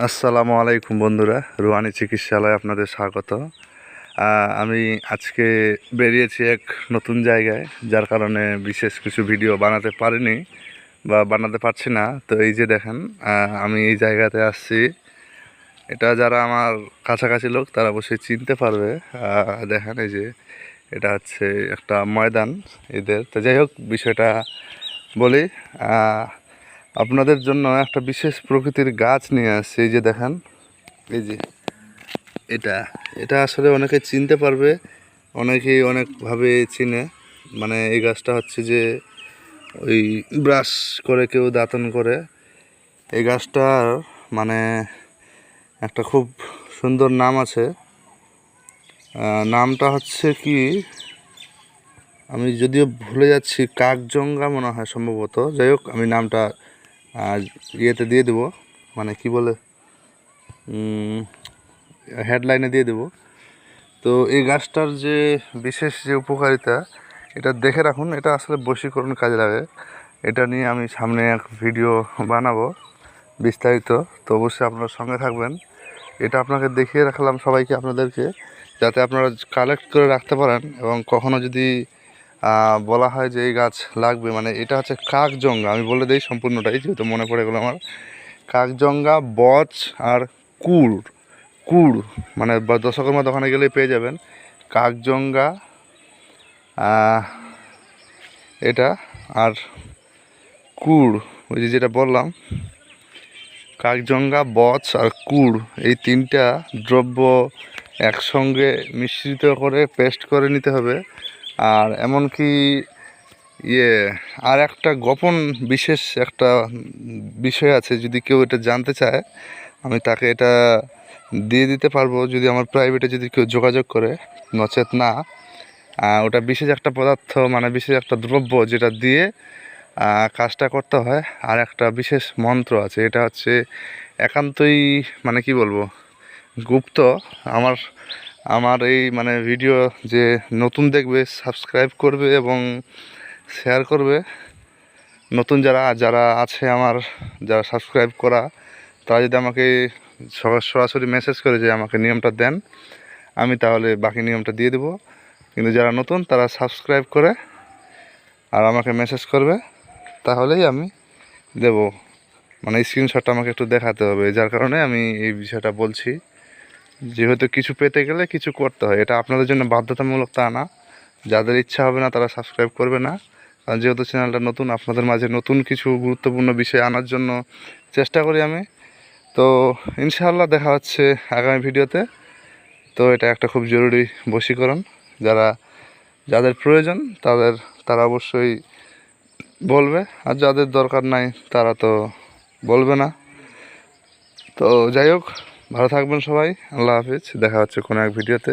আসসালামু আলাইকুম বন্ধুরা রুহানি চিকিৎসালয়ে আপনাদের স্বাগত। আমি আজকে বেরিয়েছি এক নতুন জায়গায়, যার কারণে বিশেষ কিছু ভিডিও বানাতে পারিনি বা বানাতে পারছি না। তো এই যে দেখেন আমি এই জায়গাতে আসছি। এটা যারা আমার কাছাকাছি লোক, তারা অবশ্যই চিনতে পারবে। দেখেন এই যে, এটা হচ্ছে একটা ময়দান এদের। তো যাই হোক, বিষয়টা বলি আপনাদের জন্য একটা বিশেষ প্রকৃতির গাছ নিয়ে আসছি, এই যে দেখেন, এই যে এটা। এটা আসলে অনেকে চিনতে পারবে, অনেকেই অনেকভাবে চিনে। মানে এই গাছটা হচ্ছে যে ওই ব্রাশ করে কেউ দাঁতন করে। এই গাছটার মানে একটা খুব সুন্দর নাম আছে। নামটা হচ্ছে কি, আমি যদিও ভুলে যাচ্ছি, কাকজঙ্গা মনে হয় সম্ভবত। যাই হোক, আমি নামটা ইয়েতে দিয়ে দেবো মানে কি বলে হেডলাইনে দিয়ে দেবো। তো এই গাছটার যে বিশেষ যে উপকারিতা, এটা দেখে রাখুন, এটা আসলে বশীকরণ কাজে লাগে। এটা নিয়ে আমি সামনে এক ভিডিও বানাবো বিস্তারিত, তো অবশ্যই আপনারা সঙ্গে থাকবেন। এটা আপনাকে দেখিয়ে রাখলাম সবাইকে, আপনাদেরকে, যাতে আপনারা কালেক্ট করে রাখতে পারেন, এবং কখনও যদি বলা হয় যে এই গাছ লাগবে। মানে এটা হচ্ছে কাকজঙ্গা আমি বলে দিই সম্পূর্ণটাই, যেহেতু মনে পড়ে গেলো আমার। কাকজঙ্গা বচ আর কুড় কুড় মানে দশকর্মা দোকানে গেলে পেয়ে যাবেন। কাকজঙ্গা এটা আর কুড় ওই যে যেটা বললাম কাকজঙ্গা বচ আর কুড় এই তিনটা দ্রব্য একসঙ্গে মিশ্রিত করে পেস্ট করে নিতে হবে। আর এমনকি ইয়ে আর একটা গোপন বিশেষ একটা বিষয় আছে, যদি কেউ এটা জানতে চায়, আমি তাকে এটা দিয়ে দিতে পারব, যদি আমার প্রাইভেটে যদি কেউ যোগাযোগ করে, নচেত না। ওটা বিশেষ একটা পদার্থ মানে বিশেষ একটা দ্রব্য যেটা দিয়ে কাজটা করতে হয়। আর একটা বিশেষ মন্ত্র আছে, এটা হচ্ছে একান্তই মানে কি বলব, গুপ্ত। আমার আমার এই মানে ভিডিও যে নতুন দেখবে সাবস্ক্রাইব করবে এবং শেয়ার করবে। নতুন যারা যারা আছে আমার, যারা সাবস্ক্রাইব করা, তারা যদি আমাকে সরাসরি মেসেজ করে যে আমাকে নিয়মটা দেন, আমি তাহলে বাকি নিয়মটা দিয়ে দেবো। কিন্তু যারা নতুন, তারা সাবস্ক্রাইব করে আর আমাকে মেসেজ করবে, তাহলেই আমি দেব। মানে স্ক্রিনশটটা আমাকে একটু দেখাতে হবে, যার কারণে আমি এই বিষয়টা বলছি। যেহেতু কিছু পেতে গেলে কিছু করতে হয়। এটা আপনাদের জন্য বাধ্যতামূলক তা না। যাদের ইচ্ছা হবে না, তারা সাবস্ক্রাইব করবে না। কারণ যেহেতু চ্যানেলটা নতুন, আপনাদের মাঝে নতুন কিছু গুরুত্বপূর্ণ বিষয় আনার জন্য চেষ্টা করি আমি। তো ইনশাআল্লাহ দেখা হচ্ছে আগামী ভিডিওতে। তো এটা একটা খুব জরুরি বশীকরণ। যারা, যাদের প্রয়োজন, তাদের, তারা অবশ্যই বলবে। আর যাদের দরকার নাই, তারা তো বলবে না। তো যাই হোক ভালো থাকবেন সবাই আল্লাহ হাফিজ দেখা হচ্ছে কোনো এক ভিডিওতে।